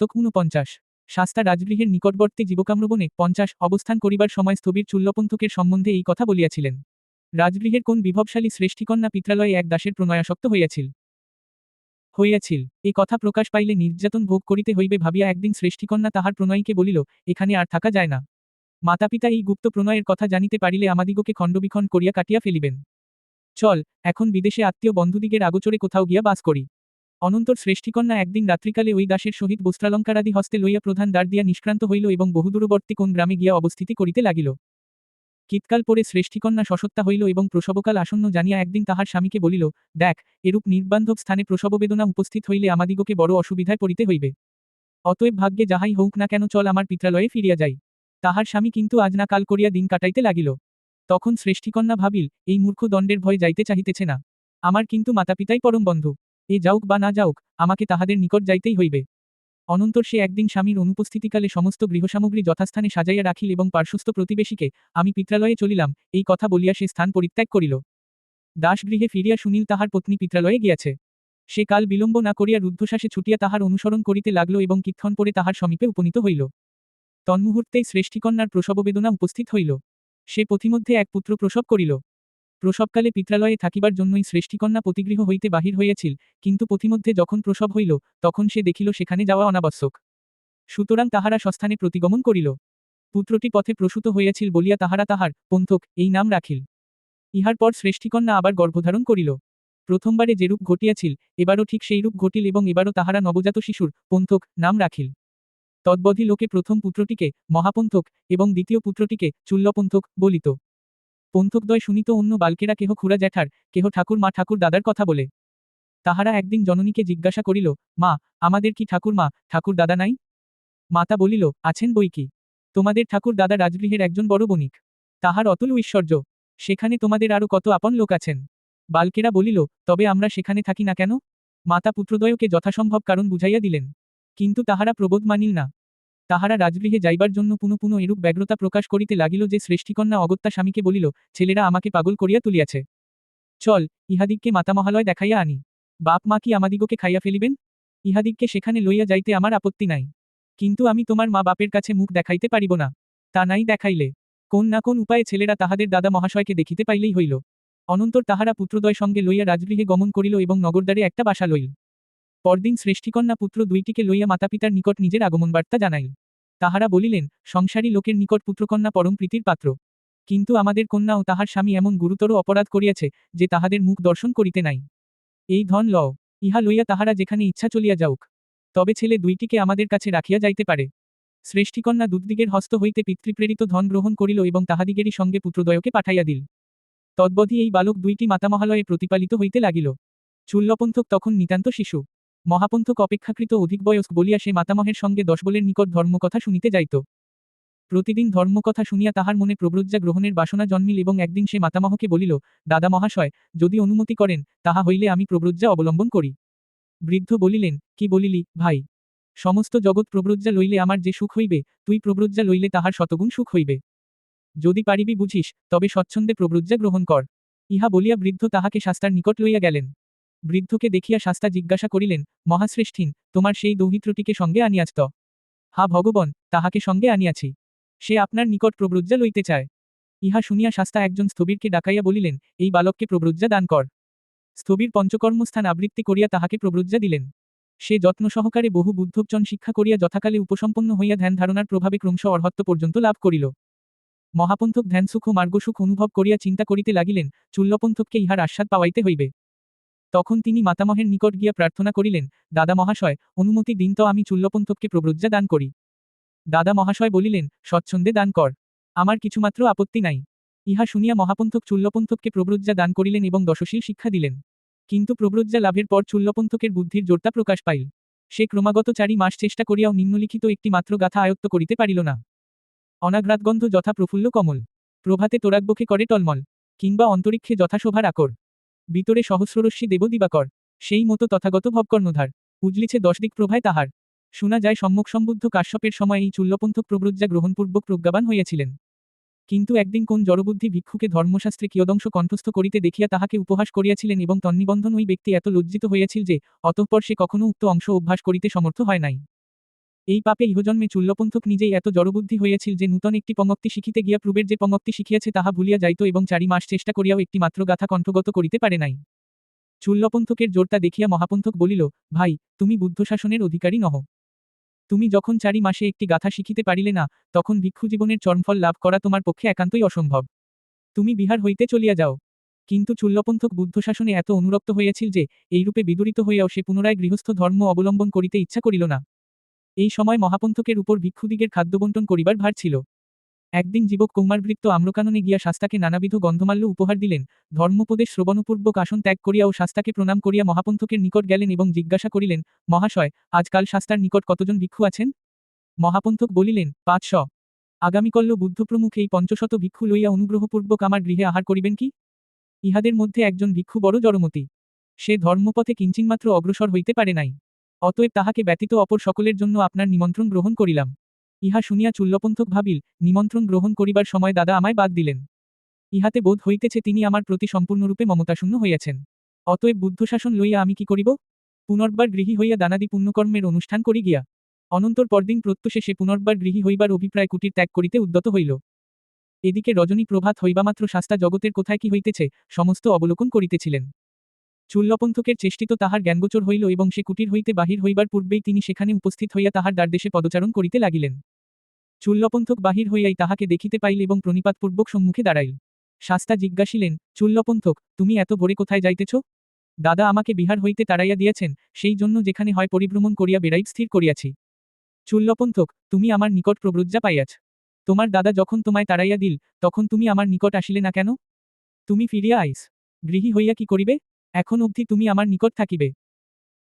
তক ঊনপঞ্চাশ শাস্তা রাজগৃহের নিকটবর্তী জীবকাম্রবনে পঞ্চাশ অবস্থান করিবার সময় স্থবির চুল্লপন্থকের সম্বন্ধে এই কথা বলিয়াছিলেন। রাজগৃহের কোন বিভবশালী শ্রেষ্ঠীকন্যা পিত্রালয়ে এক দাসের প্রণয়াসক্ত হইয়াছিল। হইয়াছিল এ কথা প্রকাশ পাইলে নির্যাতন ভোগ করিতে হইবে ভাবিয়া একদিন শ্রেষ্ঠীকন্যা তাহার প্রণয়ীকে বলিল, এখানে আর থাকা যায় না। মাতাপিতা এই গুপ্ত প্রণয়ের কথা জানিতে পারিলে আমাদিগকে খণ্ডবিখণ্ড করিয়া কাটিয়া ফেলিবেন। চল, এখন বিদেশে আত্মীয় বন্ধুদিগের আগোচরে কোথাও গিয়া বাস করি। অনন্তর শ্রেষ্ঠীকন্যা একদিন রাত্রিকালে ওই দাসের সহিত বস্ত্রালঙ্কারাদি হস্তে লইয়া প্রধান দ্বার দিয়া নিষ্ক্রান্ত হইল এবং বহুদূরবর্তী কোন গ্রামে গিয়া অবস্থিতি করিতে লাগিল। কিতকাল পরে শ্রেষ্ঠীকন্যা সশত্তা হইল এবং প্রসবকাল আসন্ন জানিয়া একদিন তাহার স্বামীকে বলিল, দেখ, এরূপ নির্বান্ধব স্থানে প্রসববেদনা উপস্থিত হইলে আমাদিগকে বড় অসুবিধায় পড়িতে হইবে। অতএব ভাগ্যে যাহাই হউক না কেন চল আমার পিত্রালয়ে ফিরিয়া যাই। তাহার স্বামী কিন্তু আজ না কাল করিয়া দিন কাটাইতে লাগিল। তখন শ্রেষ্ঠীকন্যা ভাবিল, এই মূর্খ দণ্ডের ভয়ে যাইতে চাহিতেছে না। আমার কিন্তু মাতাপিতাই পরম বন্ধু। এ যাউক বা না যাউক, আমাকে তাহাদের নিকট যাইতেই হইবে। অনন্তর সে একদিন স্বামীর অনুপস্থিতিকালে সমস্ত গৃহসামগ্রী যথাস্থানে সাজাইয়া রাখিল এবং পার্শ্বস্থ প্রতিবেশীকে আমি পিত্রালয়ে চলিলাম, এই কথা বলিয়া সে স্থান পরিত্যাগ করিল। দাসগৃহে ফিরিয়া সুনীল তাহার পত্নী পিত্রালয়ে গিয়াছে। সে কাল বিলম্ব না করিয়া রুদ্ধশ্বাসে ছুটিয়া তাহার অনুসরণ করিতে লাগল এবং কিক্ষণ পরে তাহার সমীপে উপনীত হইল। তন্মুহূর্তেই শ্রেষ্ঠীকন্যার প্রসববেদনা উপস্থিত হইল। সে পথিমধ্যে এক পুত্র প্রসব করিল। প্রসবকালে পিত্রালয়ে থাকিবার জন্যই সৃষ্টিকন্যা প্রতিগৃহ হইতে বাহির হইয়াছিল, কিন্তু পথিমধ্যে যখন প্রসব হইল, তখন সে দেখিল সেখানে যাওয়া অনাবশ্যক। সুতরাং তাহারা সস্থানে প্রতিগমন করিল। পুত্রটি পথে প্রসূত হইয়াছিল বলিয়া তাহারা তাহার, পন্থক, এই নাম রাখিল। ইহার পর শ্রেষ্ঠীকন্যা আবার গর্ভধারণ করিল। প্রথমবারে যেরূপ ঘটিয়াছিল, এবারও ঠিক সেই রূপ ঘটিল এবং এবারও তাহারা নবজাত শিশুর, পন্থক, নাম রাখিল। তদ্বধি লোকে প্রথম পুত্রটিকে, মহাপন্থক এবং দ্বিতীয় পুত্রটিকে, চুল্লপন্থক বলিত। পন্থকদ্বয় শুনিত অন্য বালকেরা কেহ খুড়া জ্যাঠার, কেহ ঠাকুর মা ঠাকুর দাদার কথা বলে। তাহারা একদিন জননীকে জিজ্ঞাসা করিল, মা, আমাদের কি ঠাকুর মা, ঠাকুর দাদা নাই? মাতা বলিল, আছেন বই কি? তোমাদের ঠাকুর দাদা রাজগৃহের একজন বড় বণিক। তাহার অতুল ঐশ্বর্য। সেখানে তোমাদের আরও কত আপন লোক আছেন? বালকেরা বলিল, তবে আমরা সেখানে থাকি না কেন? মাতা পুত্রদ্বয়কে যথাসম্ভব কারণ বুঝাইয়া দিলেন। কিন্তু তাহারা প্রবোধ মানিল না। তাহারা রাজগৃহে যাইবার জন্য পুনঃ পুনঃ এরূপ ব্যগ্রতা প্রকাশ করিতে লাগিল যে শ্রেষ্ঠীকন্যা অগত্যা স্বামীকে বলিল, ছেলেরা আমাকে পাগল করিয়া তুলিয়াছে। চল, ইহাদিগকে মাতামহালয় দেখাইয়া আনি। বাপ মা কি আমাদিগকে খাইয়া ফেলিবেন? ইহাদিগকে সেখানে লইয়া যাইতে আমার আপত্তি নাই। কিন্তু আমি তোমার মা বাপের কাছে মুখ দেখাইতে পারিব না। তা নাই দেখাইলে। কোন না কোন উপায়ে ছেলেরা তাহাদের দাদা মহাশয়কে দেখিতে পাইলেই হইল। অনন্তর তাহারা পুত্রদ্বয় সঙ্গে লইয়া রাজগৃহে গমন করিল এবং নগরদ্বারে একটা বাসা লইল। পরদিন সৃষ্টিকন্যা পুত্র দুইটিকে লইয়া মাতাপিতার নিকট নিজের আগমন বার্তা জানাইল। তাহারা বলিলেন, সংসারী লোকের নিকট পুত্রকন্যা পরম প্রীতির পাত্র। কিন্তু আমাদের কন্যা ও তাহার স্বামী এমন গুরুতর অপরাধ করিয়াছে যে তাহাদের মুখ দর্শন করিতে নাই। এই ধন লও, ইহা লইয়া তাহারা যেখানে ইচ্ছা চলিয়া যাউক। তবে ছেলে দুইটিকে আমাদের কাছে রাখিয়া যাইতে পারে। সৃষ্টিকন্যা দুধদিগের হস্ত হইতে পিতৃপ্রেরিত ধন গ্রহণ করিল এবং তাহাদিগেরই সঙ্গে পুত্রদ্বয়কে পাঠাইয়া দিল। তদ্বধি এই বালক দুইটি মাতামহালয়ে প্রতিপালিত হইতে লাগিল। চুল্লপন্থক তখন নিতান্ত শিশু। মহাপন্থক অপেক্ষাকৃত অধিক বয়স্ক বলিয়া সে মাতামহের সঙ্গে দশবলের নিকট ধর্মকথা শুনিতে যাইত। প্রতিদিন ধর্মকথা শুনিয়া তাহার মনে প্রব্রজ্জা গ্রহণের বাসনা জন্মিল এবং একদিন সে মাতামহকে বলিল, দাদা মহাশয়, যদি অনুমতি করেন, তাহা হইলে আমি প্রব্রজ্জা অবলম্বন করি। বৃদ্ধ বলিলেন, কি বলিলি, ভাই? সমস্ত জগৎ প্রব্রজ্জা লইলে আমার যে সুখ হইবে, তুই প্রব্রজ্জা লইলে তাহার শতগুণ সুখ হইবে। যদি পারিবি বুঝিস, তবে স্বচ্ছন্দে প্রব্রজ্জা গ্রহণ কর। ইহা বলিয়া বৃদ্ধ তাহাকে শাস্তার নিকট লইয়া গেলেন। বৃদ্ধকে দেখিয়া শাস্তা জিজ্ঞাসা করিলেন, মহাশ্রেষ্ঠীন, তোমার সেই দৌহিত্রটিকে সঙ্গে আনিয়াছ তো? হা ভগবন, তাহাকে সঙ্গে আনিয়াছি। সে আপনার নিকট প্রব্রজ্জা লইতে চায়। ইহা শুনিয়া শাস্তা একজন স্থবিরকে ডাকাইয়া বলিলেন, এই বালককে প্রব্রজ্জা দান কর। স্থবির পঞ্চকর্মস্থান আবৃত্তি করিয়া তাহাকে প্রব্রজ্জা দিলেন। সে যত্ন সহকারে বহু বুদ্ধবচন শিক্ষা করিয়া যথাকালে উপসম্পন্ন হইয়া ধ্যান ধারণার প্রভাবে ক্রমশ অর্হত্ব পর্যন্ত লাভ করিল। মহাপন্থক ধ্যানসুখ ও মার্গসুখ অনুভব করিয়া চিন্তা করিতে লাগিলেন, চুল্লপন্থককে ইহার আস্বাদ পাওয়াইতে হইবে। তখন তিনি মাতামহের নিকট গিয়া প্রার্থনা করিলেন, দাদা মহাশয়, অনুমতি দিন তো আমি চুল্লপন্থককে প্রব্রজ্জা দান করি। দাদা মহাশয় বলিলেন, স্বচ্ছন্দে দান কর, আমার কিছুমাত্র আপত্তি নাই। ইহা শুনিয়া মহাপন্থক চুল্লপন্থককে প্রব্রজ্জা দান করিলেন এবং দশশীল শিক্ষা দিলেন। কিন্তু প্রব্রজ্জা লাভের পর চুল্লপন্থকের বুদ্ধির জোরতা প্রকাশ পাইল। সে ক্রমাগত চারি মাস চেষ্টা করিয়াও নিম্নলিখিত একটি মাত্র গাথা আয়ত্ত করিতে পারিল না। অনাঘ্রাতগন্ধ যথা প্রফুল্ল কমল। প্রভাতে তোরাকবকে করে টলমল, কিংবা অন্তরিক্ষে যথাশোভার আকর। ভিতরে সহস্ররশ্মি দেব দিবাকর সেই মতো তথাগত ভবকর্ণধার, উজলিছে দশ দিক প্রভায় তাহার। শোনা যায় সম্মুখ সম্বুদ্ধ কাশ্যপের সময় এই চুল্লপন্থক প্রব্রজ্জা গ্রহণপূর্বক প্রজ্ঞাবান হইয়াছিলেন। কিন্তু একদিন কোন জড়বুদ্ধি ভিক্ষুকে ধর্মশাস্ত্রে কিয়দংশ কণ্ঠস্থ করিতে দেখিয়া তাহাকে উপহাস করিয়াছিলেন এবং তন্নিবন্ধন ওই ব্যক্তি এত লজ্জিত হইয়াছিল যে, অতঃপর সে কখনো উক্ত অংশ অভ্যাস করিতে সমর্থ হয় নাই। এই পাপে ইহজন্মে চুল্লপন্থক নিজেই এত জড়বুদ্ধি হইয়াছিল যে নূতন একটি পঙ্ক্তি শিখিতে গিয়া পূর্বের যে পঙ্ক্তি শিখিয়াছে তাহা ভুলিয়া যাইত এবং চারি মাস চেষ্টা করিয়াও একটি মাত্র গাথা কণ্ঠগত করিতে পারে নাই। চুল্লপন্থকের জোরটা দেখিয়া মহাপন্থক বলিল, ভাই, তুমি বুদ্ধশাসনের অধিকারী নহ। তুমি যখন চারি মাসে একটি গাথা শিখিতে পারিলে না, তখন ভিক্ষু জীবনের চরমফল লাভ করা তোমার পক্ষে একান্তই অসম্ভব। তুমি বিহার হইতে চলিয়া যাও। কিন্তু চুল্লপন্থক বুদ্ধশাসনে এত অনুরক্ত হইয়াছিল যে, এইরূপে বিদুরিত হইয়াও সে পুনরায় গৃহস্থ ধর্ম অবলম্বন করিতে ইচ্ছা করিল না। এই সময় মহাপন্থকের উপর ভিক্ষুদিগের খাদ্যবন্টন করিবার ভার ছিল। একদিন জীবক কৌমারবৃত্ত আম্রকাননে গিয়া শাস্তাকে নানাবিধ গন্ধমাল্য উপহার দিলেন, ধর্মোপদেশ শ্রবণপূর্বক আসন ত্যাগ করিয়া ও শাস্তাকে প্রণাম করিয়া মহাপন্থকের নিকট গেলেন এবং জিজ্ঞাসা করিলেন, মহাশয়, আজকাল শাস্তার নিকট কতজন ভিক্ষু আছেন? মহাপন্থক বলিলেন, পাঁচশো। আগামীকল্য বুদ্ধপ্রমুখ এই পঞ্চশত ভিক্ষু লইয়া অনুগ্রহপূর্বক আমার গৃহে আহার করিবেন কি? ইহাদের মধ্যে একজন ভিক্ষু বড় জড়মতি। সে ধর্মপথে কিঞ্চিনমাত্র অগ্রসর হইতে পারে নাই। অতএব তাহাকে ব্যতীত অপর সকলের জন্য আপনার নিমন্ত্রণ গ্রহণ করিলাম। ইহা শুনিয়া চুল্লপন্থক ভাবিল, নিমন্ত্রণ গ্রহণ করিবার সময় দাদা আমায় বাদ দিলেন। ইহাতে বোধ হইতেছে তিনি আমার প্রতি সম্পূর্ণরূপে মমতাশূন্য হইয়াছেন। অতএব বুদ্ধশাসন লইয়া আমি কি করিব? পুনর্বার গৃহী হইয়া দানাদি পুণ্যকর্মের অনুষ্ঠান করি গিয়া, অনন্তর পরদিন প্রত্যুষে পুনর্বার গৃহী হইবার অভিপ্রায় কুটির ত্যাগ করিতে উদ্যত হইল। এদিকে রজনী প্রভাত হইবামাত্র শাস্তা জগতের কোথায় কি হইতেছে, সমস্ত অবলোকন করিতেছিলেন। চুল্লপন্থকের চেষ্টিত তাহার জ্ঞানগোচর হইল এবং সে কুটির হইতে বাহির হইবার পূর্বেই তিনি সেখানে উপস্থিত হইয়া তাহার দ্বারদেশে পদচারণ করিতে লাগিলেন। চুল্লপন্থক বাহির হইয়াই তাহাকে দেখিতে পাইল এবং প্রণিপাতপূর্বক সম্মুখে দাঁড়াইল। শাস্তা জিজ্ঞাসিলেন, চুল্লপন্থক, তুমি এত ভোরে কোথায় যাইতেছ? দাদা আমাকে বিহার হইতে তাড়াইয়া দিয়াছেন, সেই জন্য যেখানে হয় পরিভ্রমণ করিয়া বেড়াই স্থির করিয়াছি। চুল্লপন্থক, তুমি আমার নিকট প্রব্রজ্জা পাইয়াছ। তোমার দাদা যখন তোমায় তাড়াইয়া দিল, তখন তুমি আমার নিকট আসিলে না কেন? তুমি ফিরিয়া আইস। গৃহী হইয়া কি করিবে? এখন অবধি তুমি আমার নিকট থাকিবে।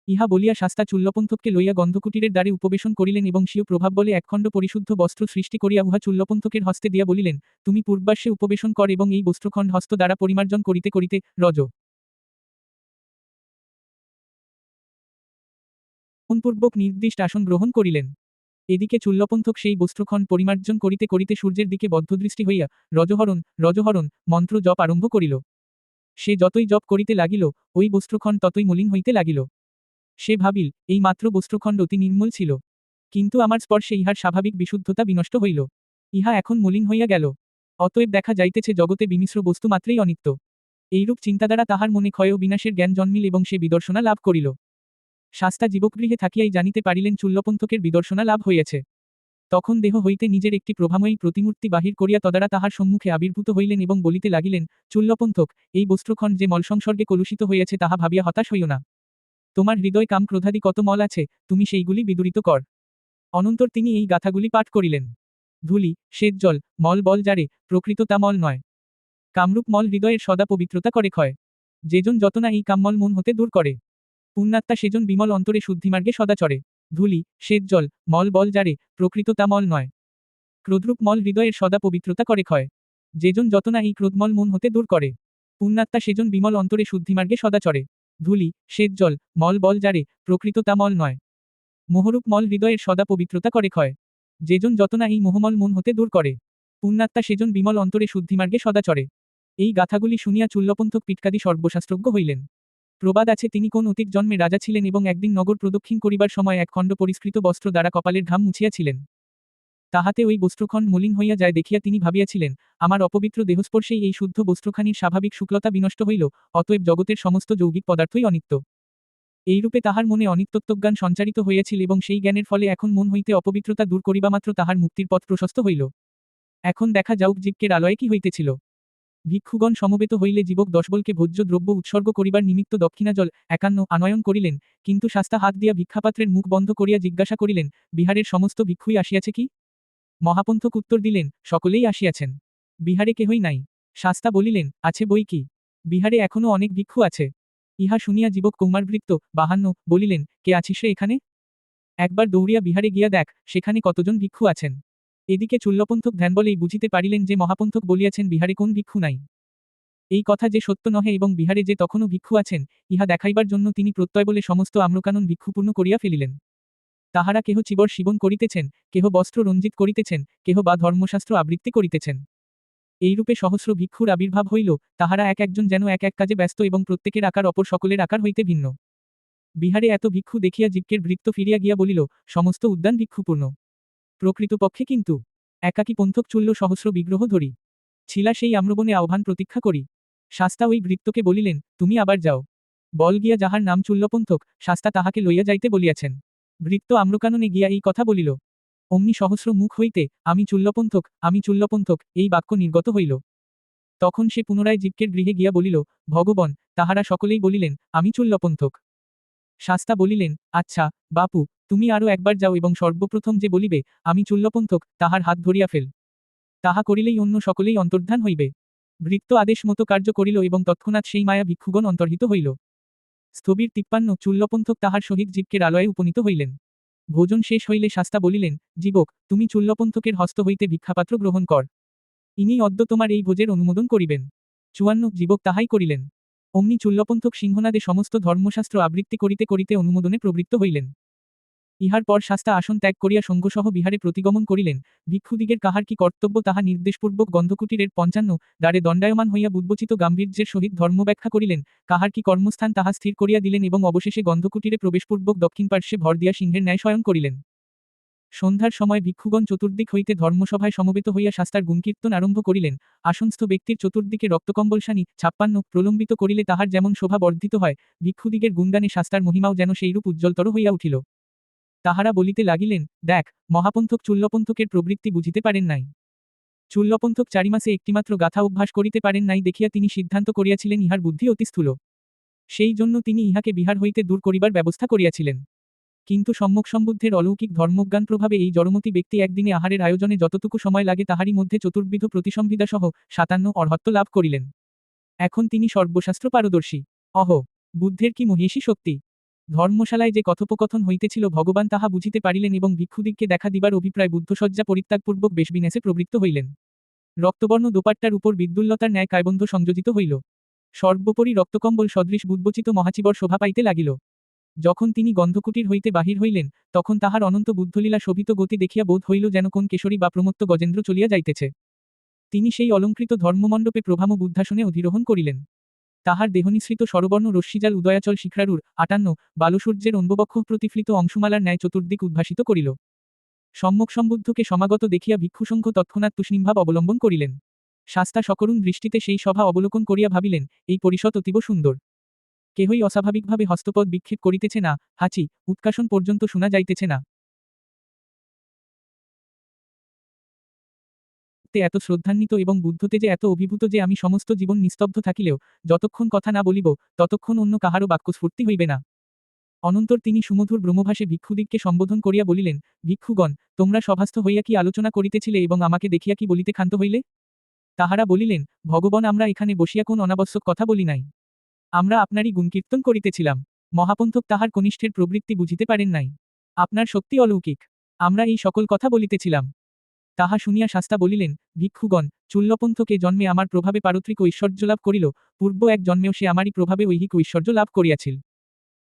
ইহা বলিয়া শাস্তা চুল্লপন্থককে লইয়া গন্ধকুটিরের দ্বারে উপবেশন করিলেন এবং স্বীয় প্রভাব বলে একখণ্ড পরিশুদ্ধ বস্ত্র সৃষ্টি করিয়া উহা চুল্লপন্থকের হস্তে দিয়া বলিলেন, তুমি পূর্বাশ্বে উপবেশন কর এবং এই বস্ত্রখণ্ড হস্ত দ্বারা পরিমার্জন করিতে করিতে রজ। পূর্বক নির্দিষ্ট আসন গ্রহণ করিলেন। এদিকে চুল্লপন্থক সেই বস্ত্রখণ্ড পরিমার্জন করিতে করিতে সূর্যের দিকে বদ্ধদৃষ্টি হইয়া, রজহরণ রজহরণ মন্ত্র জপ আরম্ভ করিল। সে যতই জপ করিতে লাগিল, ওই বস্ত্রখণ্ড ততই মলিন হইতে লাগিল। সে ভাবিল, এই মাত্র বস্ত্রখণ্ড অতি নির্মল ছিল। কিন্তু আমার স্পর্শে ইহার স্বাভাবিক বিশুদ্ধতা বিনষ্ট হইল। ইহা এখন মলিন হইয়া গেল। অতএব দেখা যাইতেছে জগতে বিমিশ্র বস্তু মাত্রেই অনিত্য। এইরূপ চিন্তাদ্বারা তাহার মনে ক্ষয় ও বিনাশের জ্ঞান জন্মিল এবং সে বিদর্শনা লাভ করিল। শাস্তা জীবকগৃহে থাকিয়াই জানিতে পারিলেন চুল্লপন্থকের বিদর্শনা লাভ হইয়াছে। তখন দেহ হইতে নিজের একটি প্রভাময়ী প্রতিমূর্তি বাহির করিয়া তদারা তাহার সম্মুখে আবির্ভূত হইলেন এবং বলিতে লাগিলেন, চুল্লপন্থক, এই বস্ত্রখণ্ড যে মলসংসর্গে কলুষিত হইয়াছে তাহা ভাবিয়া হতাশ হইও না। তোমার হৃদয় কাম ক্রোধাদি কত মল আছে, তুমি সেইগুলি বিদুরিত কর। অনন্তর তিনি এই গাথাগুলি পাঠ করিলেন। ধুলি, শ্বেত জল, মল বল যারে, প্রকৃত তা মল নয়। কামরূপ মল হৃদয়ের সদা পবিত্রতা করে ক্ষয়। যেজন যত না এই কামমল মন হতে দূর করে। পুণ্যাত্মা সেজন বিমল অন্তরে শুদ্ধিমার্গে সদা চড়ে। ধুলি শ্বেত জল, মল বল যারে, প্রকৃত তা মল নয়। ক্রোধরূপ মল হৃদয়ের সদা পবিত্রতা করে ক্ষয়। যেজন যত না এই ক্রোধমল মন হতে দূর করে। পুণ্যাত্মা সেজন বিমল অন্তরে শুদ্ধিমার্গে সদা চড়ে। ধুলি শ্বেত জল, মল বল যারে, প্রকৃত তা মল নয়। মোহরূপ মল হৃদয়ের সদা পবিত্রতা করে ক্ষয়। যেজন যত না এই মোহমল মন হতে দূর করে। পুণ্যাত্মা সেজন বিমল অন্তরে শুদ্ধিমার্গে সদা চড়ে। এই গাথাগুলি শুনিয়া চুল্লপন্থক পিটকাদি সর্বশাস্ত্রজ্ঞ হইলেন। প্রবাদ আছে, তিনি কোন অতীত জন্মে রাজা ছিলেন এবং একদিন নগর প্রদক্ষিণ করিবার সময় এক খণ্ড পরিষ্কৃত বস্ত্র দ্বারা কপালের ঘাম মুছিয়াছিলেন। তাহাতে ওই বস্ত্রখণ্ড মলিন হইয়া যায় দেখিয়া তিনি ভাবিয়াছিলেন, আমার অপবিত্র দেহস্পর্শেই এই শুদ্ধ বস্ত্রখানির স্বাভাবিক শুক্লতা বিনষ্ট হইল, অতএব জগতের সমস্ত যৌগিক পদার্থই অনিত্য। এইরূপে তাহার মনে অনিত্যত্বজ্ঞান সঞ্চারিত হইয়াছিল এবং সেই জ্ঞানের ফলে এখন মন হইতে অপবিত্রতা দূর করিবামাত্র তাহার মুক্তির পথ প্রশস্ত হইল। এখন দেখা যাউক জীবকের আলয়ে কি হইতেছিল। ভিক্ষুগণ সমবেত হইলে জীবক দশবলকে ভোজ্য দ্রব্য উৎসর্গ করিবার নিমিত্ত দক্ষিণা জল একান্ন আনয়ন করিলেন, কিন্তু শাস্তা হাত দিয়া ভিক্ষাপাত্রের মুখ বন্ধ করিয়া জিজ্ঞাসা করিলেন, বিহারের সমস্ত ভিক্ষুই আসিয়াছে কি? মহাপন্থক উত্তর দিলেন, সকলেই আসিয়াছেন। বিহারে কেহই নাই। শাস্তা বলিলেন, আছে বই কি? বিহারে এখনও অনেক ভিক্ষু আছে। ইহা শুনিয়া জীবক কৌমারবৃত্ত বাহান্ন বলিলেন, কে আছিস এখানে? একবার দৌড়িয়া বিহারে গিয়া দেখ, সেখানে কতজন ভিক্ষু আছেন। এদিকে চুল্লপন্থক ধ্যান বলেই বুঝিতে পারিলেন যে মহাপন্থক বলিয়াছেন বিহারে কোন ভিক্ষু নাই। এই কথা যে সত্য নহে এবং বিহারে যে তখনও ভিক্ষু আছেন, ইহা দেখাইবার জন্য তিনি প্রত্যয় বলে সমস্ত আম্রকানন ভিক্ষুপূর্ণ করিয়া ফেলিলেন। তাহারা কেহ চিবর শিবন করিতেছেন, কেহ বস্ত্র রঞ্জিত করিতেছেন, কেহ বা ধর্মশাস্ত্র আবৃত্তি করিতেছেন। এইরূপে সহস্র ভিক্ষুর আবির্ভাব হইল, তাহারা এক একজন যেন এক এক কাজে ব্যস্ত এবং প্রত্যেকের আকার অপর সকলের আকার হইতে ভিন্ন। বিহারে এত ভিক্ষু দেখিয়া জীবকের বৃত্ত ফিরিয়া গিয়া বলিল, সমস্ত উদ্যান ভিক্ষুপূর্ণ। প্রকৃতপক্ষে কিন্তু, একাকী পন্থক চুল্ল সহস্র বিগ্রহ ধরি। ছিলা সেই আম্রবনে আহ্বান প্রতীক্ষা করি। শাস্তা ওই বৃত্তকে বলিলেন, তুমি আবার যাও। বল গিয়া যাহার নাম চুল্লপন্থক শাস্তা তাহাকে লইয়া যাইতে বলিয়াছেন। বৃত্ত আম্রকাননে গিয়া এই কথা বলিল, অমনি সহস্র মুখ হইতে, আমি চুল্লপন্থক আমি চুল্লপন্থক এই বাক্য নির্গত হইল। তখন সে পুনরায় জীবকের গৃহে গিয়া বলিল, ভগবন, তাহারা সকলেই বলিলেন, আমি চুল্লপন্থক শাস্তা বলিলেন আচ্ছা বাপু তুমি আরও একবার যাও এবং সর্বপ্রথম যে বলিবে, আমি চুল্লপন্থক, তাহার হাত ধরিয়া ফেল। তাহা করিলেই অন্য সকলেই অন্তর্ধান হইবে। বৃত্ত আদেশ মতো কার্য করিল এবং তৎক্ষণাৎ সেই মায়া ভিক্ষুগণ অন্তর্হিত হইল। স্থবির তিপ্পান্ন চুল্লপন্থক তাহার সহিত জীবকের আলয়ে উপনীত হইলেন। ভোজন শেষ হইলে শাস্তা বলিলেন, জীবক, তুমি চুল্লপন্থকের হস্ত হইতে ভিক্ষাপাত্র গ্রহণ কর। ইনি অদ্য তোমার এই ভোজের অনুমোদন করিবেন। চুয়ান্ন, জীবক তাহাই করিলেন। অমনি চুল্লপন্থক সিংহনাদে সমস্ত ধর্মশাস্ত্র আবৃত্তি করিতে করিতে অনুমোদনে প্রবৃত্ত হইলেন। ইহার পর শাস্তা আসন ত্যাগ করিয়া সঙ্গসহ বিহারে প্রতিগমন করিলেন। ভিক্ষুদিগের কাহার কি কর্তব্য তাহা নির্দেশপূর্বক গন্ধকুটিরের পঞ্চান্ন দ্বারে দণ্ডায়মান হইয়া বুদ্বচিত গাম্ভীর্যের সহিত ধর্ম ব্যাখ্যা করিলেন। কাহার কি কর্মস্থান তাহা স্থির করিয়া দিলেন এবং অবশেষে গন্ধকুটিরে প্রবেশপূর্বক দক্ষিণ পার্শ্বে ভর দিয়া সিংহের ন্যায় শয়ন করিলেন। সন্ধ্যার সময় ভিক্ষুগণ চতুর্দিক হইতে ধর্মসভায় সমবেত হইয়া শাস্তার গুণকীর্তন আরম্ভ করিলেন। আসনস্থ ব্যক্তির চতুর্দিকে রক্তকম্বলসানি, ছাপ্পান্ন, প্রলম্বিত করিলে তাহার যেমন শোভা বর্ধিত হয়, ভিক্ষুদিগের গুণগানে শাস্তার মহিমাও যেন সেইরূপ উজ্জ্বলতর হইয়া উঠিল। তাহারা বলিতে লাগিলেন, দেখ, মহাপন্থক চুল্লপন্থকের প্রবৃত্তি বুঝিতে পারেন নাই। চুল্লপন্থক চারিমাসে একটিমাত্র গাথা অভ্যাস করিতে পারেন নাই দেখিয়া তিনি সিদ্ধান্ত করিয়াছিলেন ইহার বুদ্ধি অতি স্থূল। সেই জন্য তিনি ইহাকে বিহার হইতে দূর করিবার ব্যবস্থা করিয়াছিলেন। কিন্তু সম্মুখ সম্বুদ্ধের অলৌকিক ধর্মজ্ঞান প্রভাবে এই জড়মতি ব্যক্তি একদিনে আহারের আয়োজনে যতটুকু সময় লাগে তাহারই মধ্যে চতুর্বিধ প্রতিসংবিধাসহ সাতান্ন অর্হত্ব লাভ করিলেন। এখন তিনি সর্বশাস্ত্র পারদর্শী। অহ, বুদ্ধের কি মহিষী শক্তি? ধর্মশালায় যে কথোপকথন হইতেছিল, ভগবান তাহা বুঝিতে পারিলেন এবং ভিক্ষুদিগকে দেখা দিবার অভিপ্রায় বুদ্ধসজ্জা পরিত্যাগপূর্বক বেশবিন্যাসে প্রবৃত্ত হইলেন। রক্তবর্ণ দোপাট্টার উপর বিদ্যুল্লতার ন্যায় কায়বন্ধ সংযোজিত হইল। সর্বোপরি রক্তকম্বল সদৃশ বুদ্বচিত মহাচিবর শোভা পাইতে লাগিল। যখন তিনি গন্ধকুটির হইতে বাহির হইলেন, তখন তাহার অনন্ত বুদ্ধলীলা শোভিত গতি দেখিয়া বোধ হইল যেন কোন কেশরী বা প্রমত্ত গজেন্দ্র চলিয়া যাইতেছে। তিনি সেই অলঙ্কৃত ধর্মমণ্ডপে প্রভাম বুদ্ধাসনে অধিরোহণ করিলেন। তাহার দেহনিসৃত সরবর্ণ রশ্মিজাল উদয়াচল শিখরারুর আটান্ন, বালসূর্যের অন্ববক্ষ প্রতিফলিত অংশমালার ন্যায় চতুর্দিক উদ্ভাসিত করিল। সম্মুখ সম্বুদ্ধকে সমাগত দেখিয়া ভিক্ষুসংঘ তৎক্ষণাৎ তুষ্ণীমভাব অবলম্বন করিলেন। শাস্তা সকরুণ দৃষ্টিতে সেই সভা অবলোকন করিয়া ভাবিলেন, এই পরিষদ অতীব সুন্দর। কেহই অস্বাভাবিকভাবে হস্তপদ বিক্ষেপ করিতেছে না, হাঁচি উৎকাশন পর্যন্ত শোনা যাইতেছে না। তে এত শ্রদ্ধান্বিত এবং বুদ্ধতে যে এত অভিভূত যে আমি সমস্ত জীবন নিস্তব্ধ থাকিলেও, যতক্ষণ কথা না বলিব, ততক্ষণ অন্য কাহারও বাক্যস্ফূর্তি হইবে না। অনন্তর তিনি সুমধুর ব্রহ্মভাষে ভিক্ষুদিগকে সম্বোধন করিয়া বলিলেন, ভিক্ষুগণ, তোমরা সভাস্থ হইয়া কি আলোচনা করিতেছিলে এবং আমাকে দেখিয়া কি বলিতে ক্ষান্ত হইলে? তাহারা বলিলেন, ভগবান, আমরা এখানে বসিয়া কোন অনাবশ্যক কথা বলি নাই। আমরা আপনারই গুণকীর্তন করিতেছিলাম। মহাপন্থক তাহার কনিষ্ঠের প্রবৃত্তি বুঝিতে পারেন নাই। আপনার শক্তি অলৌকিক। আমরা এই সকল কথা বলিতেছিলাম। তাহা শুনিয়া শাস্তা বলিলেন, ভিক্ষুগণ চুল্লপন্থকে জন্মে আমার প্রভাবে পারত্রিক ঐশ্বর্য লাভ করিল, পূর্ব এক জন্মেও সে আমারই প্রভাবে ঐহিক ঐশ্বর্য লাভ করিয়াছিল।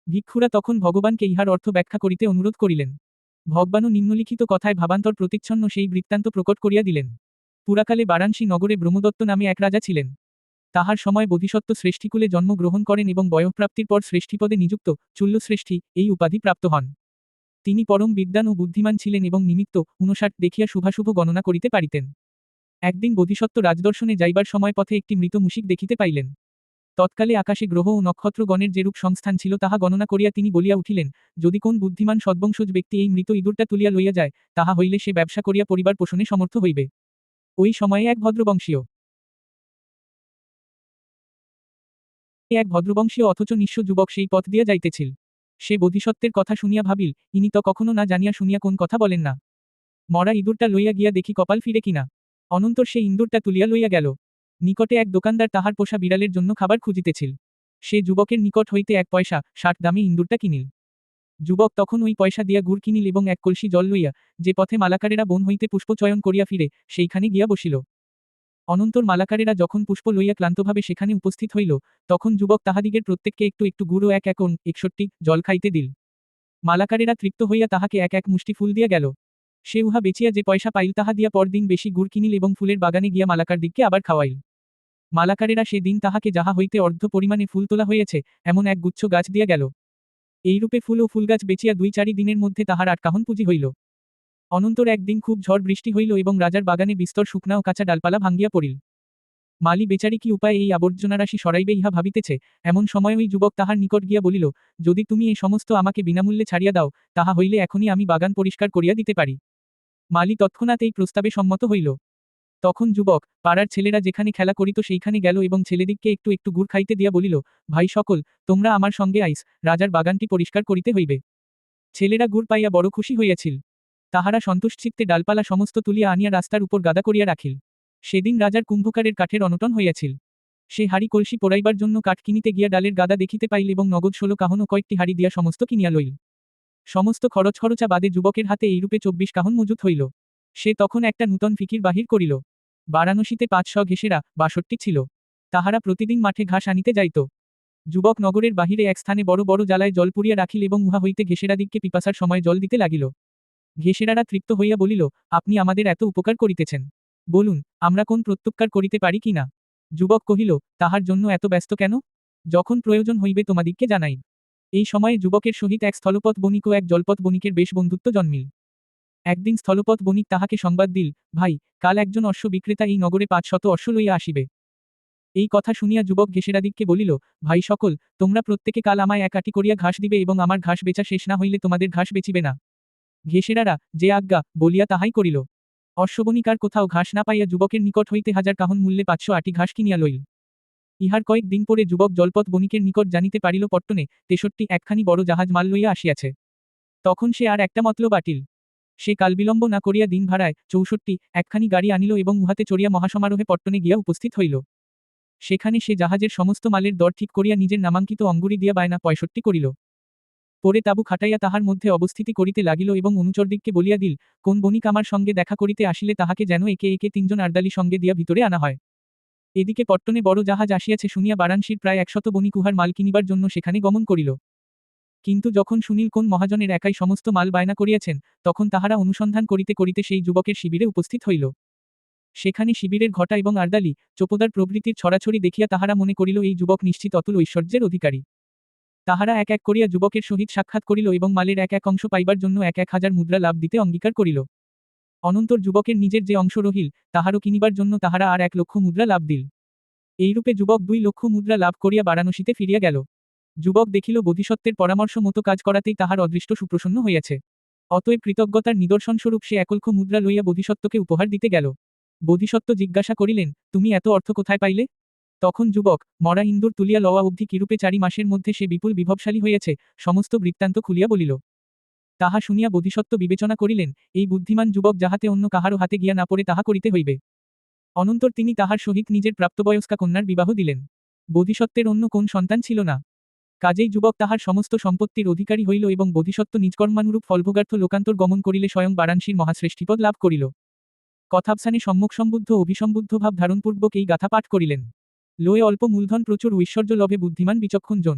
ভিক্ষুরা তখন ভগবানকে ইহার অর্থ ব্যাখ্যা করিতে অনুরোধ করিলেন। ভগবানও নিম্নলিখিত কথায় ভাবান্তর প্রতিচ্ছন্ন সেই বৃত্তান্ত প্রকট করিয়া দিলেন। পুরাকালে বারাণসী নগরে ব্রহ্মদত্ত নামে এক রাজা ছিলেন। তাহার সময় বোধিসত্ত্ব শ্রেষ্ঠীকুলে জন্মগ্রহণ করেন এবং বয়ঃপ্রাপ্তির পর শ্রেষ্ঠীপদে নিযুক্ত চুল্লশ্রেষ্ঠী এই উপাধি প্রাপ্ত হন। তিনি পরম বিদ্যান ও বুদ্ধিমান ছিলেন এবং নিমিত্ত উনষাট দেখিয়া শুভাশুভ গণনা করিতে পারিতেন। একদিন বোধিসত্ত্ব রাজদর্শনে যাইবার সময় পথে একটি মৃত মুশিক দেখিতে পাইলেন। তৎকালে আকাশে গ্রহ ও নক্ষত্রগণের যেরূপ সংস্থান ছিল তাহা গণনা করিয়া তিনি বলিয়া উঠিলেন, যদি কোন বুদ্ধিমান সদ্বংশজ ব্যক্তি এই মৃত ইঁদুরটা তুলিয়া লইয়া যায়, তাহা হইলে সে ব্যবসা করিয়া পরিবার পোষণে সমর্থ হইবে। ওই সময়ে এক ভদ্রবংশীয় এক ভদ্রবংশীয় অথচ নিঃস্ব যুবক সেই পথ দিয়া যাইতেছিল। সে বোধিসত্ত্বের কথা শুনিয়া ভাবিল, ইনি তো কখনো না জানিয়া শুনিয়া কোন কথা বলেন না। মরা ইঁদুরটা লইয়া গিয়া দেখি কপাল ফিরে কিনা অনন্তর সে ইঁদুরটা তুলিয়া লইয়া গেল। নিকটে এক দোকানদার তাহার পোষা বিড়ালের জন্য খাবার খুঁজিতেছিল। সে যুবকের নিকট হইতে এক পয়সা, ষাট দামে ইঁদুরটা কিনিল। যুবক তখন ওই পয়সা দিয়া গুড় কিনিল এবং এক কলসি জল লইয়া, যে পথে মালাকারেরা বন হইতে পুষ্পচয়ন করিয়া ফিরে, সেইখানে গিয়া বসিল। অনন্তর মালাকারেরা যখন পুষ্প লইয়া ক্লান্তভাবে সেখানে উপস্থিত হইল, তখন যুবক তাহাদিগের প্রত্যেককে একটু একটু গুড় এক একন একষট্টি জল খাইতে দিল। মালাকারেরা তৃপ্ত হইয়া তাহাকে এক এক মুষ্টি ফুল দিয়া গেল। সে উহা বেচিয়া যে পয়সা পাইল তাহা দিয়া পরদিন বেশি গুড় কিনিল এবং ফুলের বাগানে গিয়া মালাকার দিককে আবার খাওয়াইল। মালাকারেরা সে দিন তাহাকে যাহা হইতে অর্ধ পরিমাণে ফুল তোলা হইয়াছে, এমন এক গুচ্ছ গাছ দিয়া গেল। এইরূপে ফুল ও ফুলগাছ বেচিয়া দুই চারি দিনের মধ্যে তাহার আটকাহন পুঁজি হইল। অনন্তর একদিন খুব ঝড় বৃষ্টি হইল এবং রাজার বাগানে বিস্তর শুকনা ও কাঁচা ডালপালা ভাঙ্গিয়া পড়িল। মালি বেচারি কি উপায়ে এই আবর্জনারাশি সরাইবে ইহা ভাবিতেছে? এমন সময় ওই যুবক তাহার নিকট গিয়া বলিল, যদি তুমি এই সমস্ত আমাকে বিনামূল্যে ছাড়িয়া দাও, তাহা হইলে এখনই আমি বাগান পরিষ্কার করিয়া দিতে পারি। মালি তৎক্ষণাৎ এই প্রস্তাবে সম্মত হইল। তখন যুবক, পাড়ার ছেলেরা যেখানে খেলা করিত সেইখানে গেল এবং ছেলেদিককে একটু একটু গুড় খাইতে দিয়া বলিল, ভাই সকল, তোমরা আমার সঙ্গে আইস, রাজার বাগানটি পরিষ্কার করিতে হইবে। ছেলেরা গুড় পাইয়া বড় খুশি হইয়াছিল। তাহারা সন্তুষ্টচিত্তে ডালপালা সমস্ত তুলিয়া আনিয়া রাস্তার উপর গাদা করিয়া রাখিল। সেদিন রাজার কুম্ভকারের কাঠের অনটন হইয়াছিল। সে হাড়ি কলসি পোড়াইবার জন্য কাঠ কিনিতে গিয়া ডালের গাদা দেখিতে পাইল এবং নগদ ষোলো কাহন কয়েকটি হাড়ি দিয়া সমস্ত কিনিয়া লইল। সমস্ত খরচ খরচা বাদে যুবকের হাতে এইরূপে চব্বিশ কাহন মজুত হইল। সে তখন একটা নূতন ফিকির বাহির করিল। বারাণসীতে পাঁচশো ঘেসেরা বাষট্টি ছিল। তাহারা প্রতিদিন মাঠে ঘাস আনিতে যাইত। যুবক নগরের বাহিরে এক স্থানে বড় বড় জ্বালায় জল পুড়িয়া রাখিল এবং উহা হইতে ঘেসেরাদিগকে পিপাসার সময় জল দিতে লাগিল। ঘেসেরারা তৃপ্ত হইয়া বলিল, আপনি আমাদের এত উপকার করিতেছেন। বলুন, আমরা কোন প্রত্যুপকার করিতে পারি কি না? যুবক কহিল, তাহার জন্য এত ব্যস্ত কেন? যখন প্রয়োজন হইবে তোমাদিগকে জানাই। এই সময়ে যুবকের সহিত এক স্থলপথ বণিক ও এক জলপথ বণিকের বেশ বন্ধুত্ব জন্মিল। একদিন স্থলপথ বণিক তাহাকে সংবাদ দিল, ভাই, কাল একজন অশ্ব বিক্রেতা এই নগরে পাঁচ শত অশ্ব লইয়া আসিবে। এই কথা শুনিয়া যুবক ঘেসেরাদিককে বলিল, ভাই সকল, তোমরা প্রত্যেকে কাল আমায় এক আটি করিয়া ঘাস দিবে এবং আমার ঘাস বেচা শেষ না হইলে তোমাদের ঘাস বেচিবে না। ঘেসেরারা যে আজ্ঞা বলিয়া তাহাই করিল। অশ্ববণিকার কোথাও ঘাস না পাইয়া যুবকের নিকট হইতে হাজার কাহন মূল্যে পাঁচশো আটি ঘাস কিনিয়া লইল। ইহার কয়েক দিন পরে যুবক জলপথ বণিকের নিকট জানিতে পারিল পট্টনে তেষট্টি একখানি বড় জাহাজ মাল লইয়া আসিয়াছে। তখন সে আর একটা মতলব বাটিল সে কালবিলম্ব না করিয়া দিন ভাড়ায় চৌষট্টি একখানি গাড়ি আনিল এবং উহাতে চড়িয়া মহাসমারোহে পট্টনে গিয়া উপস্থিত হইল। সেখানে সে জাহাজের সমস্ত মালের দর ঠিক করিয়া নিজের নামাঙ্কিত অঙ্গুরি দিয়া বায়না পঁয়ষট্টি করিল। পরে তাবু খাটাইয়া তাহার মধ্যে অবস্থিতি করিতে লাগিল এবং অনুচরদিককে বলিয়া দিল, কোন বণিক আমার সঙ্গে দেখা করিতে আসিলে তাহাকে যেন একে একে তিনজন আর্দালি সঙ্গে দিয়া ভিতরে আনা হয়। এদিকে পট্টনে বড় জাহাজ আসিয়াছে শুনিয়া বারাণসীর প্রায় একশত বণিক উহার মাল কিনিবার জন্য সেখানে গমন করিল। কিন্তু যখন সুনীল কোন মহাজনের একাই সমস্ত মাল বায়না করিয়াছেন, তখন তাহারা অনুসন্ধান করিতে করিতে সেই যুবকের শিবিরে উপস্থিত হইল। সেখানে শিবিরের ঘটা এবং আর্দালি, চোপদার প্রভৃতির ছড়াছড়ি দেখিয়া তাহারা মনে করিল, এই যুবক নিশ্চিত অতুল ঐশ্বর্যের অধিকারী। তাহারা এক এক করিয়া যুবকের সহিত সাক্ষাৎ করিল এবং মালের এক এক অংশ পাইবার জন্য এক এক হাজার মুদ্রা লাভ দিতে অঙ্গীকার করিল। অনন্তর যুবকের নিজের যে অংশ রহিল, তাহারও কিনিবার জন্য তাহারা আর এক লক্ষ মুদ্রা লাভ দিল। এইরূপে যুবক দুই লক্ষ মুদ্রা লাভ করিয়া বারাণসীতে ফিরিয়া গেল। যুবক দেখিল বোধিসত্ত্বের পরামর্শ মতো কাজ করাতেই তাহার অদৃষ্ট সুপ্রসন্ন হইয়াছে। অতএব কৃতজ্ঞতার নিদর্শনস্বরূপ সে একলক্ষ মুদ্রা লইয়া বোধিসত্ত্বকে উপহার দিতে গেল। বোধিসত্ত্ব জিজ্ঞাসা করিলেন, তুমি এত অর্থ কোথায় পাইলে? তখন যুবক, মরা ইন্দুর তুলিয়া লওয়া অবধি কিরূপে চারি মাসের মধ্যে সে বিপুল বিভবশালী হইয়াছে, সমস্ত বৃত্তান্ত খুলিয়া বলিল। তাহা শুনিয়া বোধিসত্ত্ব বিবেচনা করিলেন, এই বুদ্ধিমান যুবক যাহাতে অন্য কাহারও হাতে গিয়া না পড়ে তাহা করিতে হইবে। অনন্তর তিনি তাহার সহিত নিজের প্রাপ্তবয়স্কা কন্যার বিবাহ দিলেন। বোধিসত্ত্বের অন্য কোন সন্তান ছিল না। কাজেই যুবক তাহার সমস্ত সম্পত্তির অধিকারী হইল এবং বোধিসত্ত্ব নিজকর্মানুরূপ ফলভোগার্থ লোকান্তর গমন করিলে স্বয়ং বারাণসীর মহাশ্রেষ্ঠীপদ লাভ করিল। কথাবসানে সম্মুখ সম্বুদ্ধ অভিসম্বুদ্ধ ভাব ধারণপূর্বক এই গাথা পাঠ করিলেন। লয়ে অল্প মূলধন প্রচুর ঐশ্বর্য লভে বুদ্ধিমান বিচক্ষণ জন।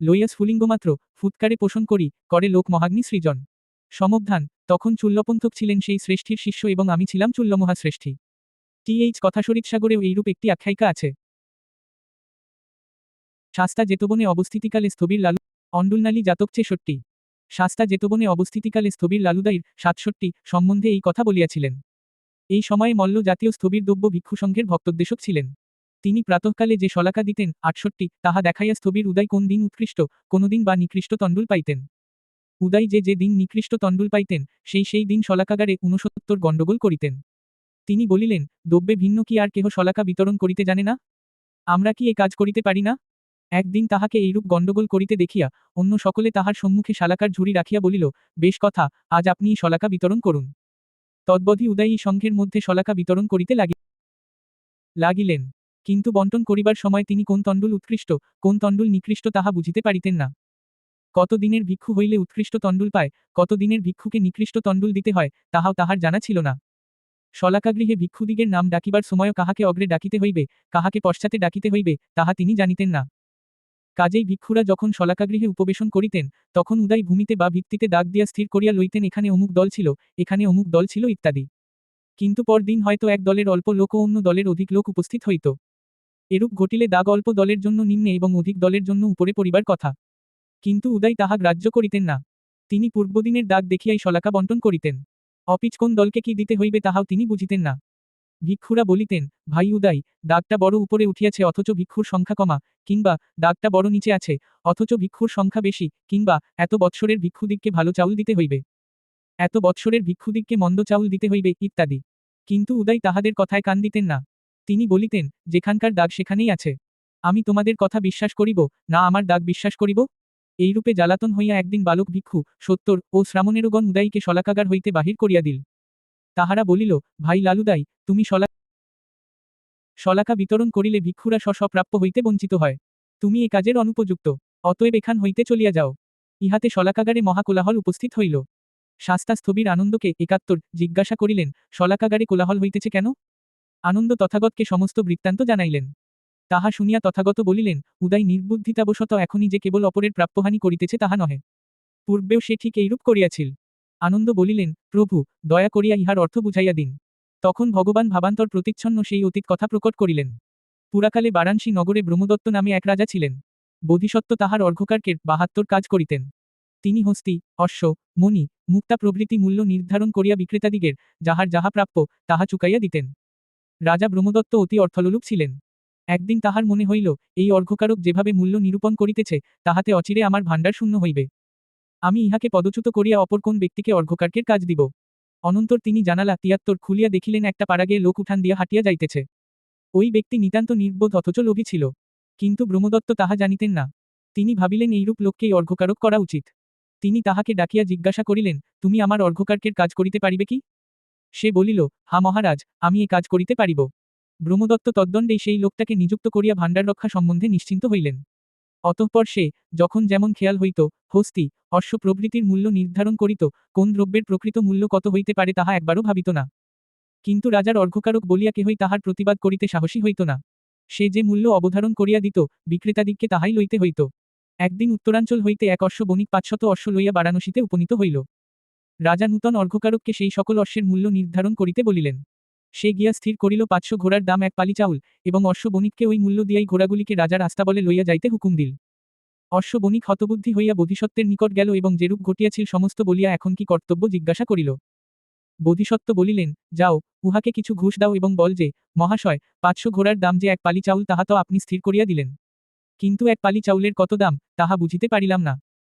লইয়া স্ফুলিঙ্গমাত্র ফুৎকারে পোষণ করি, করে লোক মহাগ্নি সৃজন। সমবধান তখন চুল্লপন্থক ছিলেন সেই শ্রেষ্ঠীর শিষ্য এবং আমি ছিলাম চুল্লমহাশ্রেষ্ঠী। টিএইচ কথাশরীর সাগরেও এইরূপ একটি আখ্যায়িকা আছে। শাস্তা জেতবনে অবস্থিতিকালে স্থবির লালু, অন্ডুলনালী জাতক ছেষট্টি শাস্তা জেতবনে অবস্থিতিকালে স্থবির লালুদাইর সাতষট্টি সম্বন্ধে এই কথা বলিয়াছিলেন। এই সময়ে মল্ল জাতীয় স্থবির দ্রব্য ভিক্ষুসংঘের ভক্তোদ্দেশক ছিলেন। তিনি প্রাতঃকালে যে শলাকা দিতেন, আটষট্টি, তাহা দেখাইয়া স্থবির উদয় কোন দিন উৎকৃষ্ট কোনদিন বা নিকৃষ্ট তণ্ডুল পাইতেন। উদয় যে যে দিন নিকৃষ্ট তণ্ডুল পাইতেন, সেই সেই দিন শলাকাগারে ঊনসত্তর গণ্ডগোল করিতেন। তিনি বলিলেন, দ্রব্যে ভিন্ন কি আর কেহ শলাকা বিতরণ করিতে জানে না? আমরা কি এ কাজ করিতে পারি না? একদিন তাহাকে এইরূপ গণ্ডগোল করিতে দেখিয়া, অন্য সকলে তাহার সম্মুখে শালাকার ঝুড়ি রাখিয়া বলিল, বেশ কথা, আজ আপনি শলাকা বিতরণ করুন। তদ্বধি উদয়ী সংঘের মধ্যে শলাকা বিতরণ করিতে লাগি লাগিলেন। কিন্তু বন্টন করিবার সময় তিনি কোন তণ্ডুল উৎকৃষ্ট, কোন তণ্ডুল নিকৃষ্ট তাহা বুঝিতে পারিতেন না। কত দিনের ভিক্ষু হইলে উৎকৃষ্ট তণ্ডুল পায়, কত দিনের ভিক্ষুকে নিকৃষ্ট তণ্ডুল দিতে হয়, তাহাও তাহার জানা ছিল না। শলাকাগৃহে ভিক্ষুদিগের নাম ডাকিবার সময়ও কাহাকে অগ্রে ডাকিতে হইবে, কাহাকে পশ্চাতে ডাকিতে হইবে, তাহা তিনি জানিতেন না। কাজেই ভিক্ষুরা যখন শলাকাগৃহে উপবেশন করিতেন, তখন উদয় ভূমিতে বা ভিত্তিতে দাগ দিয়া স্থির করিয়া লইতেন, এখানে অমুক দল ছিল, এখানে অমুক দল ছিল ইত্যাদি। কিন্তু পরদিন হয়তো এক দলের অল্প লোক ও অন্য দলের অধিক লোক উপস্থিত হইত। এরূপ ঘটিলে দাগ অল্প দলের জন্য নিম্নে এবং অধিক দলের জন্য উপরে পড়িবার কথা। কিন্তু উদয় তাহা গ্রাহ্য করিতেন না। তিনি পূর্বদিনের দাগ দেখিয়াই শলাকা বন্টন করিতেন। অপিচ কোন দলকে কি দিতে হইবে তাহাও তিনি বুঝিতেন না। ভিক্ষুরা বলিতেন, ভাই উদয়, দাগটা বড় উপরে উঠিয়াছে অথচ ভিক্ষুর সংখ্যা কমা, কিংবা দাগটা বড় নিচে আছে, অথচ ভিক্ষুর সংখ্যা বেশি, কিংবা এত বৎসরের ভিক্ষুদিগকে ভালো চাউল দিতে হইবে। এত বৎসরের ভিক্ষুদিগকে মন্দ চাউল দিতে হইবে, ইত্যাদি। কিন্তু উদয় তাহাদের কথায় কান দিতেন না। তিনি বলিতেন, যেখানকার দাগ সেখানেই আছে। আমি তোমাদের কথা বিশ্বাস করিব, না আমার দাগ বিশ্বাস করিব? এইরূপে জ্বালাতন হইয়া একদিন বালক ভিক্ষু, সত্তর ও শ্রামণেরগণ উদয়কে শলাকাগার হইতে বাহির করিয়া দিল। তাহারা বলিল, ভাই লালুদাই, তুমি শলা শলাকা বিতরণ করিলে ভিক্ষুরা স্বস্বপ্রাপ্য হইতে বঞ্চিত হয়। তুমি এ কাজের অনুপযুক্ত, অতএব এখান হইতে চলিয়া যাও। ইহাতে শলাকাগারে মহাকোলাহল উপস্থিত হইল। শাস্তা স্থবির আনন্দকে একাত্তর জিজ্ঞাসা করিলেন, শলাকাগারে কোলাহল হইতেছে কেন? আনন্দ তথাগতকে সমস্ত বৃত্তান্ত জানাইলেন। তাহা শুনিয়া তথাগত বলিলেন, উদয় নির্বুদ্ধিতাবশত এখনই যে কেবল অপরের প্রাপ্যহানি করিতেছে তাহা নহে। পূর্বেও সে ঠিক এইরূপ করিয়াছিল। আনন্দ বলিলেন, প্রভু, দয়া করিয়া ইহার অর্থ বুঝাইয়া দিন। তখন ভগবান ভাবান্তর প্রতিচ্ছন্ন সেই অতীত কথা প্রকট করিলেন। পুরাকালে বারাণসী নগরে ব্রহ্মদত্ত নামে এক রাজা ছিলেন। বোধিসত্ত্ব তাহার অর্ঘকারকের বাহাত্তর কাজ করিতেন। তিনি হস্তি, অশ্ব, মণি, মুক্তা প্রভৃতি মূল্য নির্ধারণ করিয়া বিক্রেতাদিগের যাহার যাহা প্রাপ্য, তাহা চুকাইয়া দিতেন। রাজা ব্রহ্মদত্ত অতি অর্থলোলুপ ছিলেন। একদিন তাহার মনে হইল, এই অর্ঘকারক যেভাবে মূল্য নিরূপণ করিতেছে, তাহাতে অচিরে আমার ভাণ্ডার শূন্য হইবে। আমি ইহাকে পদচ্যুত করিয়া অপর কোন ব্যক্তিকে অর্ঘকার্কের কাজ দিব? অনন্তর তিনি জানালা তিয়াত্তর খুলিয়া দেখিলেন একটা পাড়াগে লোক উঠান দিয়া হাঁটিয়া যাইতেছে। ওই ব্যক্তি নিতান্ত নির্বোধ অথচ লোভী ছিল। কিন্তু ব্রহ্মদত্ত তাহা জানিতেন না। তিনি ভাবিলেন এইরূপ লোককেই অর্ঘকারক করা উচিত। তিনি তাহাকে ডাকিয়া জিজ্ঞাসা করিলেন, তুমি আমার অর্ঘকার্কের কাজ করিতে পারিবে কি? সে বলিল, হা মহারাজ, আমি এ কাজ করিতে পারিব ব্রহ্মদত্ত তদ্দণ্ডেই সেই লোকটাকে নিযুক্ত করিয়া ভাণ্ডার রক্ষা সম্বন্ধে নিশ্চিন্ত হইলেন। অতঃপর সে, যখন যেমন খেয়াল হইত, হস্তি, অশ্ব প্রভৃতির মূল্য নির্ধারণ করিত, কোন দ্রব্যের প্রকৃত মূল্য কত হইতে পারে তাহা একবারও ভাবিত না। কিন্তু রাজার অর্ঘকারক বলিয়া কেহই তাহার প্রতিবাদ করিতে সাহসী হইত না। সে যে মূল্য অবধারণ করিয়া দিত, বিক্রেতাদিগকে তাহাই লইতে হইত। একদিন উত্তরাঞ্চল হইতে এক অশ্ব বণিক পাঁচশত অশ্ব লইয়া বারাণসীতে উপনীত হইল। রাজা নূতন অর্ঘকারককে সেই সকল অশ্বের মূল্য নির্ধারণ করিতে বলিলেন। সে গিয়া স্থির করিল পাঁচশো ঘোড়ার দাম এক পালি চাউল এবং অশ্ব বণিককে ওই মূল্য দিয়াই ঘোড়াগুলিকে রাজার আস্তাবলে লইয়া যাইতে হুকুম দিল। অশ্ব বণিক হতবুদ্ধি হইয়া বোধিসত্ত্বের নিকট গেল এবং যেরূপ ঘটিয়াছিল সমস্ত বলিয়া এখন কি কর্তব্য জিজ্ঞাসা করিল। বোধিসত্ত্ব বলিলেন, যাও, উহাকে কিছু ঘুষ দাও এবং বল যে, মহাশয়, পাঁচশো ঘোড়ার দাম যে এক পালি চাউল তাহা তো আপনি স্থির করিয়া দিলেন। কিন্তু এক পালি চাউলের কত দাম, তাহা বুঝিতে পারিলাম না।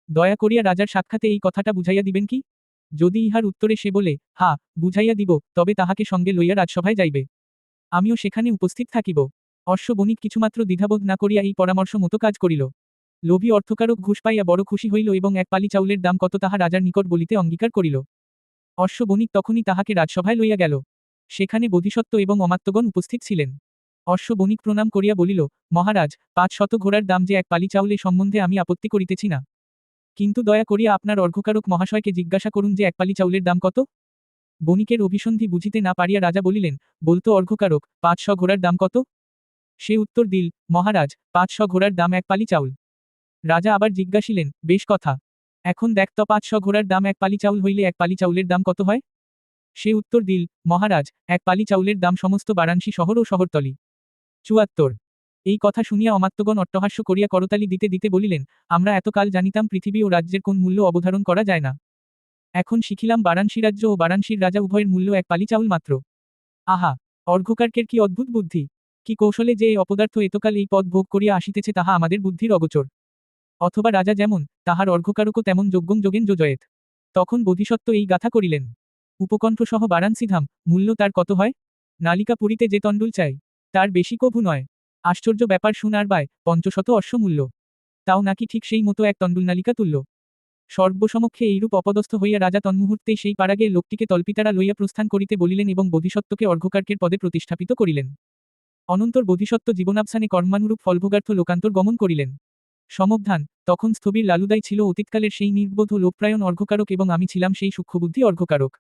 দয়া করিয়া রাজার সাক্ষাতে এই কথাটা বুঝাইয়া দিবেন কি? যদি ইহার উত্তরে সে বলে, হা, বুঝাইয়া দিব, তবে তাহাকে সঙ্গে লইয়া রাজসভায় যাইবে। আমিও সেখানে উপস্থিত থাকিব। অশ্ব বণিক কিছুমাত্র দ্বিধাবোধ না করিয়া এই পরামর্শ মতো কাজ করিল। লোভী অর্থকারক ঘুষ পাইয়া বড় খুশি হইল এবং এক পালি চাউলের দাম কত তাহা রাজার নিকট বলিতে অঙ্গীকার করিল। অশ্ব বণিক তখনই তাহাকে রাজসভায় লইয়া গেল। সেখানে বোধিসত্ত্ব এবং অমাত্যগণ উপস্থিত ছিলেন। অশ্ব বণিক প্রণাম করিয়া বলিল, মহারাজ, পাঁচ শত ঘোড়ার দাম যে এক পালি চাউলে সম্বন্ধে আমি আপত্তি করিতেছি না। কিন্তু দয়া করিয়া আপনার অর্ঘকারক মহাশয়কে জিজ্ঞাসা করুন যে এক পালি চাউলের দাম কত? বণিকের অভিসন্ধি বুঝিতে না পারিয়া রাজা বলিলেন, বলতো অর্ঘকারক পাঁচশো ঘোড়ার দাম কত? সে উত্তর দিল, মহারাজ, পাঁচশো ঘোড়ার দাম এক পালি চাউল। রাজা আবার জিজ্ঞাসিলেন, বেশ কথা। এখন দেখ তো পাঁচশো ঘোড়ার দাম এক পালি চাউল হইলে এক পালি চাউলের দাম কত হয়? সে উত্তর দিল, মহারাজ এক পালি চাউলের দাম সমস্ত বারাণসী শহর ও শহরতলি। চুয়াত্তর এই কথা শুনিয়া অমাত্যগণ অট্টহাস্য করিয়া করতালি দিতে দিতে বলিলেন, আমরা এতকাল জানিতাম পৃথিবী ও রাজ্যের কোন মূল্য অবধারণ করা যায় না। এখন শিখিলাম বারাণসী রাজ্য ও বারাণসীর রাজা উভয়ের মূল্য এক পালি চাউল মাত্র। আহা অর্ঘকার্কের কি অদ্ভুত বুদ্ধি! কি কৌশলে যে এই অপদার্থ এতকাল এই পদ ভোগ করিয়া আসিতেছে তাহা আমাদের বুদ্ধির অগোচর। অথবা রাজা যেমন, তাহার অর্ঘকারকও তেমন যোগ্যং যোগেন যোজয়েত। তখন বোধিসত্ত্ব এই গাথা করিলেন, উপকণ্ঠসহ বারাণসীধাম মূল্য তার কত হয়? নালিকা পুরীতে যে তণ্ডুল চাই, তার বেশি কভু নয়। আশ্চর্য ব্যাপার শুনার বায়, পঞ্চশত অশ্বমূল্য। তাও নাকি ঠিক সেই মতো এক তণ্ডুলনালিকা তুল্য। সর্বসমক্ষে এইরূপ অপদস্থ হইয়া রাজা তন্মুহূর্তেই সেই পাড়াগের লোকটিকে তল্পিতারা লইয়া প্রস্থান করিতে বলিলেন এবং বোধিসত্ত্বকে অর্ঘকার্কের পদে প্রতিষ্ঠাপিত করিলেন। অনন্তর বোধিসত্ত্ব জীবনাবসানে কর্মানুরূপ ফলভোগার্থ লোকান্তর গমন করিলেন। সমবধান, তখন স্থবির লালুদাই ছিল অতীতকালের সেই নির্বোধ লোকপ্রায়ণ অর্ঘকারক এবং আমি ছিলাম সেই সূক্ষ্মবুদ্ধি অর্ঘকারক